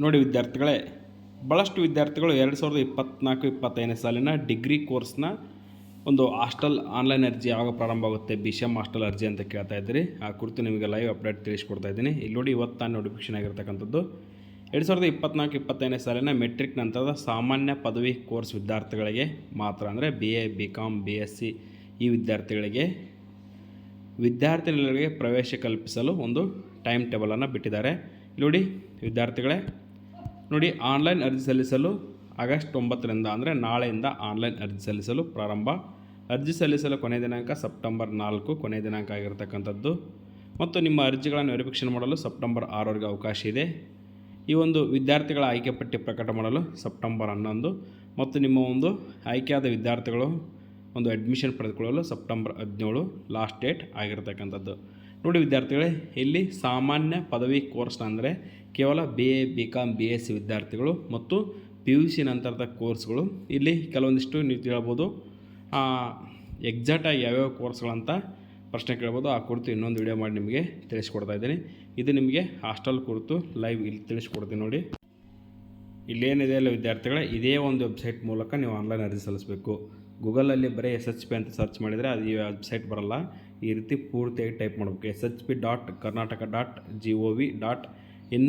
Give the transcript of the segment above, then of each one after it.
ನೋಡಿ ವಿದ್ಯಾರ್ಥಿಗಳೇ ಭಾಳಷ್ಟು ವಿದ್ಯಾರ್ಥಿಗಳು ಎರಡು ಸಾವಿರದ ಇಪ್ಪತ್ತ್ನಾಲ್ಕು ಇಪ್ಪತ್ತೈದನೇ ಸಾಲಿನ ಡಿಗ್ರಿ ಕೋರ್ಸ್ನ ಒಂದು ಹಾಸ್ಟೆಲ್ ಆನ್ಲೈನ್ ಅರ್ಜಿ ಯಾವಾಗ ಪ್ರಾರಂಭ ಆಗುತ್ತೆ, ಬಿ ಸಿ ಎಂ ಹಾಸ್ಟೆಲ್ ಅರ್ಜಿ ಅಂತ ಕೇಳ್ತಾ ಇದ್ದೀರಿ. ಆ ಕುರಿತು ನಿಮಗೆ ಲೈವ್ ಅಪ್ಡೇಟ್ ತಿಳಿಸ್ಕೊಡ್ತಾ ಇದ್ದೀನಿ. ಇಲ್ಲಿ ನೋಡಿ ಇವತ್ತು ನಾನು ನೋಟಿಫಿಕೇಶನ್ ಆಗಿರ್ತಕ್ಕಂಥದ್ದು, ಎರಡು ಸಾವಿರದ ಇಪ್ಪತ್ತ್ನಾಲ್ಕು ಇಪ್ಪತ್ತೈದನೇ ಸಾಲಿನ ಮೆಟ್ರಿಕ್ ನಂತರದ ಸಾಮಾನ್ಯ ಪದವಿ ಕೋರ್ಸ್ ವಿದ್ಯಾರ್ಥಿಗಳಿಗೆ ಮಾತ್ರ ಅಂದರೆ B A B Com B S C ಈ ವಿದ್ಯಾರ್ಥಿಗಳಿಗೆ ವಿದ್ಯಾರ್ಥಿಗಳಿಗೆ ಪ್ರವೇಶ ಕಲ್ಪಿಸಲು ಒಂದು ಟೈಮ್ ಟೇಬಲನ್ನು ಬಿಟ್ಟಿದ್ದಾರೆ. ಇಲ್ಲಿ ನೋಡಿ ವಿದ್ಯಾರ್ಥಿಗಳೇ ನೋಡಿ ಆನ್ಲೈನ್ ಅರ್ಜಿ ಸಲ್ಲಿಸಲು ಆಗಸ್ಟ್ ಒಂಬತ್ತರಿಂದ ಅಂದರೆ ನಾಳೆಯಿಂದ ಆನ್ಲೈನ್ ಅರ್ಜಿ ಸಲ್ಲಿಸಲು ಪ್ರಾರಂಭ. ಅರ್ಜಿ ಸಲ್ಲಿಸಲು ಕೊನೆಯ ದಿನಾಂಕ ಸೆಪ್ಟೆಂಬರ್ ನಾಲ್ಕು, ಕೊನೆಯ ದಿನಾಂಕ ಆಗಿರತಕ್ಕಂಥದ್ದು. ಮತ್ತು ನಿಮ್ಮ ಅರ್ಜಿಗಳನ್ನು ವೆರಿಫಿಕೇಷನ್ ಮಾಡಲು ಸೆಪ್ಟೆಂಬರ್ ಆರವರೆಗೆ ಅವಕಾಶ ಇದೆ. ಈ ಒಂದು ವಿದ್ಯಾರ್ಥಿಗಳ ಆಯ್ಕೆ ಪಟ್ಟಿ ಪ್ರಕಟ ಮಾಡಲು ಸೆಪ್ಟೆಂಬರ್ ಹನ್ನೊಂದು ಮತ್ತು ನಿಮ್ಮ ಒಂದು ಆಯ್ಕೆಯಾದ ವಿದ್ಯಾರ್ಥಿಗಳು ಒಂದು ಅಡ್ಮಿಷನ್ ಪಡೆದುಕೊಳ್ಳಲು ಸೆಪ್ಟೆಂಬರ್ ಹದಿನೇಳು ಲಾಸ್ಟ್ ಡೇಟ್ ಆಗಿರತಕ್ಕಂಥದ್ದು. ನೋಡಿ ವಿದ್ಯಾರ್ಥಿಗಳೇ, ಇಲ್ಲಿ ಸಾಮಾನ್ಯ ಪದವಿ ಕೋರ್ಸ್ ಅಂದರೆ ಕೇವಲ B A B Com B S C ವಿದ್ಯಾರ್ಥಿಗಳು ಮತ್ತು ಪಿ ಯು ಸಿ ನಂತರದ ಕೋರ್ಸ್ಗಳು. ಇಲ್ಲಿ ಕೆಲವೊಂದಿಷ್ಟು ನೀವು ತಿಳ್ಬೋದು. ಎಕ್ಸಾಕ್ಟಾಗಿ ಯಾವ್ಯಾವ ಕೋರ್ಸ್ಗಳಂತ ಪ್ರಶ್ನೆ ಕೇಳ್ಬೋದು. ಆ ಕುರಿತು ಇನ್ನೊಂದು ವಿಡಿಯೋ ಮಾಡಿ ನಿಮಗೆ ತಿಳಿಸ್ಕೊಡ್ತಾ ಇದ್ದೀನಿ. ಇದು ನಿಮಗೆ ಹಾಸ್ಟೆಲ್ ಕುರಿತು ಲೈವ್ ಇಲ್ಲಿ ತಿಳಿಸ್ಕೊಡ್ತೀನಿ ನೋಡಿ. ಇಲ್ಲೇನಿದೆ ಅಲ್ಲ ವಿದ್ಯಾರ್ಥಿಗಳೇ, ಇದೇ ಒಂದು ವೆಬ್ಸೈಟ್ ಮೂಲಕ ನೀವು ಆನ್ಲೈನ್ ಅರ್ಜಿ ಸಲ್ಲಿಸಬೇಕು. ಗೂಗಲಲ್ಲಿ ಬರೀ ಎಸ್ ಎಚ್ ಪಿ ಅಂತ ಸರ್ಚ್ ಮಾಡಿದರೆ ಅದು ಈ ವೆಬ್ಸೈಟ್ ಬರಲ್ಲ. ಈ ರೀತಿ ಪೂರ್ತಿಯಾಗಿ ಟೈಪ್ ಮಾಡಬೇಕು. S H P dot Karnataka dot G O V dot in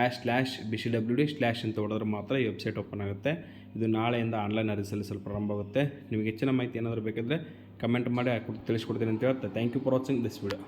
ash slash B C W D slash ಅಂತ ಹೊಡೆದ್ರೆ ಮಾತ್ರ ಈ ವೆಬ್ಸೈಟ್ ಓಪನ್ ಆಗುತ್ತೆ. ಇದು ನಾಳೆಯಿಂದ ಆನ್ಲೈನ್ ಅರ್ಜಿ ಸಲ್ಲಿಸಲು ಪ್ರಾರಂಭ ಆಗುತ್ತೆ. ನಿಮಗೆ ಹೆಚ್ಚಿನ ಮಾಹಿತಿ ಏನಾದರೂ ಬೇಕಿದ್ದರೆ ಕಮೆಂಟ್ ಮಾಡಿ ತಿಳಿಸ್ಕೊಡ್ತೀನಿ ಅಂತ ಹೇಳ್ತಾ thank you for watching this video